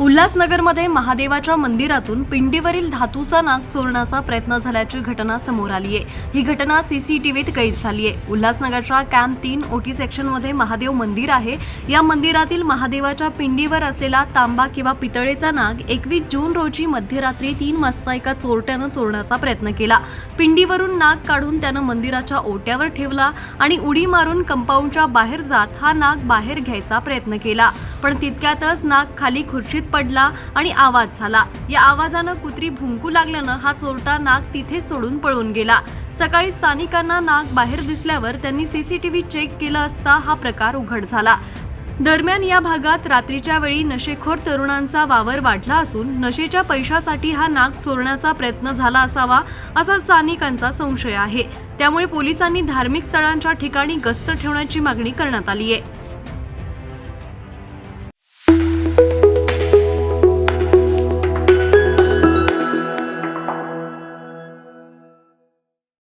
उल्हासनगरमध्ये महादेवाच्या मंदिरातून पिंडीवरील धातूचा नाग चोरण्याचा प्रयत्न झाल्याची घटना समोर आली आहे. ही घटना सीसीटीव्हीत कैद झाली आहे. उल्हासनगरच्या कॅम्प तीन ओटी सेक्शनमध्ये महादेव मंदिर आहे. या मंदिरातील महादेवाच्या पिंडीवर असलेला तांबा किंवा पितळेचा नाग एकवीस जून रोजी मध्यरात्री तीन वाजता एका चोरट्यानं चोरण्याचा प्रयत्न केला. पिंडीवरून नाग काढून त्यानं मंदिराच्या ओट्यावर ठेवला आणि उडी मारून कंपाऊंडच्या बाहेर जात हा नाग बाहेर घ्यायचा प्रयत्न केला. पण तितक्यातच नाग खाली खुर्चीत पडला आणि आवाज झाला. या आवाजानं कुत्री भुंकू लागल्यानं हा चोरटा नाग तिथे सोडून पळून गेला. सकाळी स्थानिकांना नाग बाहेर दिसल्यावर त्यांनी सीसीटीव्ही चेक केलं असता हा प्रकार उघड झाला. दरम्यान या भागात रात्रीच्या वेळी नशेखोर तरुणांचा वावर वाढला असून नशेच्या पैशासाठी हा नाग चोरण्याचा प्रयत्न झाला असावा असा स्थानिकांचा संशय आहे. त्यामुळे पोलिसांनी धार्मिक स्थळांच्या ठिकाणी गस्त ठेवण्याची मागणी करण्यात आली आहे.